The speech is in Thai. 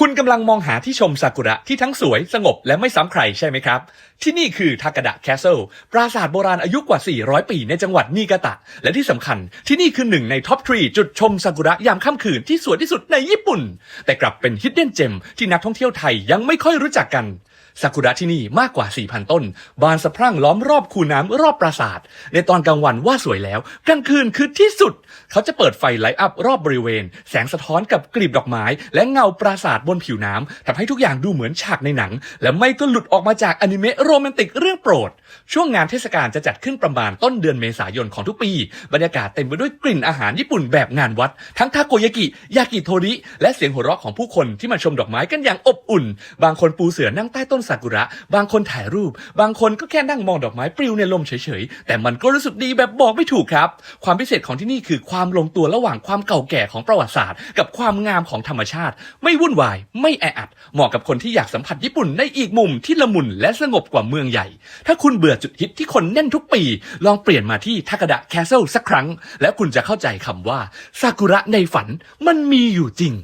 คุณกำลังมองหาที่ชมซากุระที่ทั้งสวยสงบและไม่ซ้ำใครใช่ไหมครับ ที่นี่คือทากาดะแคสเซิลปราสาทโบราณอายุกว่า 400 ปีในจังหวัดนิกาตะ และที่สำคัญที่นี่คือหนึ่งในท็อปทรีจุดชมซากุระยามค่ำคืนที่สวยที่สุดในญี่ปุ่น แต่กลับเป็นฮิดเด้นเจมที่นักท่องเที่ยวไทยยังไม่ค่อยรู้จักกันซากุระที่นี่มากกว่า 4,000 ต้น บานสะพรั่งล้อมรอบคูน้ำรอบปราสาท ในตอนกลางวันว่าสวยแล้ว กลางคืนคือที่สุด เขาจะเปิดไฟไลท์อัพรอบบริเวณ แสงสะท้อนกับกลีบดอกไม้ และเงาปราสาทบนผิวน้ำทำให้ทุกอย่างดูเหมือนฉากในหนัง และไม่ก็หลุดออกมาจากอนิเมะโรแมนติกเรื่องโปรด ช่วงงานเทศกาลจะจัดขึ้นประมาณต้นเดือนเมษายนของทุกปี บรรยากาศเต็มไปด้วยกลิ่นอาหารญี่ปุ่นแบบงานวัด ทั้งทาโกยากิ ยากิโทริ และเสียงหัวเราะของผู้คนที่มาชมดอกไม้กันอย่างอบอุ่น บางคนปูเสื่อนั่งใต้ต้นซากุระ บางคนถ่ายรูป บางคนก็แค่นั่งมองดอกไม้ปลิวในลมเฉยๆ แต่มันก็รู้สึกดีแบบบอกไม่ถูกครับ ความพิเศษของที่นี่คือความลงตัวระหว่างความเก่าแก่ของประวัติศาสตร์ กับความงามของธรรมชาติ ไม่วุ่นวาย ไม่แออัด เหมาะกับคนที่อยากสัมผัสญี่ปุ่นในอีกมุมที่ละมุนและสงบกว่าเมืองใหญ่ ถ้าคุณเบื่อจุดฮิตที่คนแน่นทุกปี ลองเปลี่ยนมาที่ทากาดะแคสเซิลสักครั้ง แล้วคุณจะเข้าใจคำว่าซากุระในฝันมันมีอยู่จริง